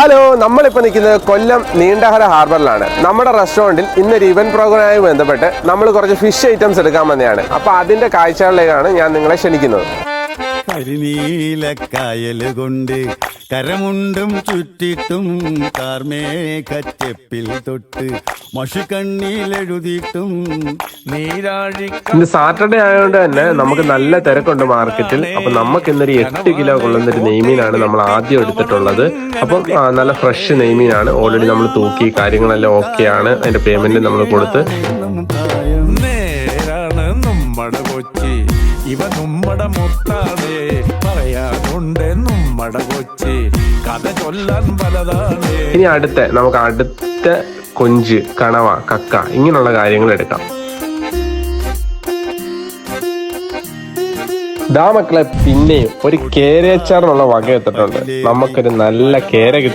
Hello നമ്മളിപ്പോൾ നിൽക്കുന്നത് കൊല്ലം നീണ്ടഹര ഹാർബറിലാണ്. നമ്മുടെ റെസ്റ്റോറന്റിൽ ഇന്നൊരു ഇവന്റ് പ്രോഗ്രാമായി ബന്ധപ്പെട്ട് നമ്മൾ കുറച്ച് ഫിഷ് ഐറ്റംസ് എടുക്കാൻ വന്നതാണ്. അപ്പോൾ അതിന്റെ കാഴ്ചകളിലേക്കാണ് ഞാൻ നിങ്ങളെ ക്ഷണിക്കുന്നത്. കരമുണ്ടും ചുറ്റിട്ടും കാർമേഘച്ചെപ്പിൽ തൊട്ട് മഷിക്കണ്ണിയിലെഴുതിയിട്ടും നീരാഴി ഇന്ന് സാറ്റർഡേ ആയതുകൊണ്ട് തന്നെ നമുക്ക് നല്ല തിരക്കുണ്ട് മാർക്കറ്റിൽ. അപ്പൊ നമുക്ക് ഇന്നൊരു എട്ട് കിലോ കൊള്ളുന്ന ഒരു നെയ്മീനാണ് നമ്മൾ ആദ്യം എടുത്തിട്ടുള്ളത്. അപ്പം നല്ല ഫ്രഷ് നെയ്മീനാണ്. ഓൾറെഡി നമ്മൾ തൂക്കി കാര്യങ്ങളെല്ലാം ഓക്കെ ആണ്. അതിന്റെ പേയ്മെന്റ് നമ്മൾ കൊടുത്ത്. ഇവ നമ്മുടെ മുത്താതെ. നമ്മടെ കൊച്ചി കഥ ചൊല്ലാൻ പലതാണ്. ഇനി അടുത്ത നമുക്ക് അടുത്ത കൊഞ്ച് കണവ കക്ക ഇങ്ങനെയുള്ള കാര്യങ്ങൾ എടുക്കാം. ദാ മക്കളെ പിന്നെയും ഒരു കേരച്ചാറിനുള്ള വക എത്തിട്ടുണ്ട് നമുക്കൊരു നല്ല കേര കിട്ടി.